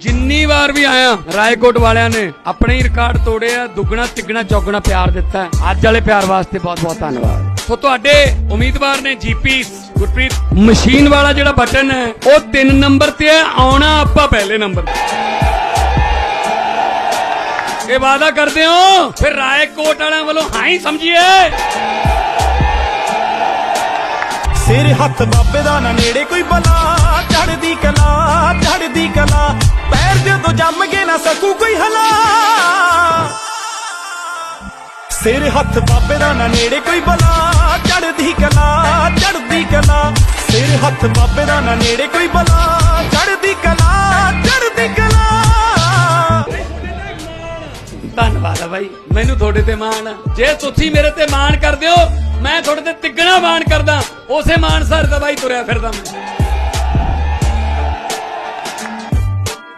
ਜਿੰਨੀ ਵਾਰ ਵੀ ਆਇਆ, ਰਾਏਕੋਟ ਵਾਲਿਆਂ ਨੇ ਆਪਣੇ ਹੀ ਰਿਕਾਰਡ ਤੋੜੇ ਆ, ਦੁੱਗਣਾ, ਤਿੱਗਣਾ, ਚੌਗਣਾ ਪਿਆਰ ਦਿੱਤਾ। ਅੱਜ ਵਾਲੇ ਪਿਆਰ ਵਾਸਤੇ ਬਹੁਤ ਬਹੁਤ ਧੰਨਵਾਦ। ਸੋ ਤੁਹਾਡੇ ਉਮੀਦਵਾਰ ਨੇ ਜੀਪੀ ਗੁਰਪ੍ਰੀਤ ਮਸ਼ੀਨ ਵਾਲਾ ਜਿਹੜਾ ਬਟਨ ਹੈ, ਉਹ 3 ਨੰਬਰ ਤੇ ਹੈ, ਆਉਣਾ ਆਪਾਂ ਪਹਿਲੇ ਨੰਬਰ ਤੇ। ਇਹ ਵਾਅਦਾ ਕਰਦੇ ਹੋ, ਫਿਰ ਰਾਏਕੋਟ ਵਾਲਿਆਂ ਵੱਲੋਂ ਹਾਂ ਹੀ ਸਮਝੀਏ। ਸਿਰ ਹੱਥ ਬਾਬੇ ਦਾ ਨਾ ਨੇੜੇ ਕੋਈ ਬਲਾ ਚੜਦੀ ਕਲਾ। ਨਾ ਸਕੂ ਕੋਈ ਹਲਾ। ਸਿਰ ਹੱਥ ਬਾਬੇ ਦਾ ਨਾ ਨੇੜੇ ਕੋਈ ਬਲਾ। ਚੜਦੀ ਕਲਾ ਚੜਦੀ ਕਲਾ। ਸਿਰ ਹੱਥ ਬਾਬੇ ਦਾ ਨਾ ਨੇੜੇ ਕੋਈ ਬਲਾ। ਚੜਦੀ ਕਲਾ ਚੜਦੀ ਕਲਾ। ਧੰਨਵਾਦ ਆ ਬਾਈ, ਮੈਨੂੰ ਤੁਹਾਡੇ ਤੇ ਮਾਣ ਆ। ਜੇ ਤੁਸੀਂ ਮੇਰੇ ਤੇ ਮਾਣ ਕਰਦੇ ਹੋ, ਮੈਂ ਤੁਹਾਡੇ ਤੇ ਤਿੱਗਣਾ ਮਾਣ ਕਰਦਾ। ਉਸੇ ਮਾਣ ਸਰ ਦਾ ਬਾਈ ਤੁਰਿਆ ਫਿਰਦਾ ਮੈਂ।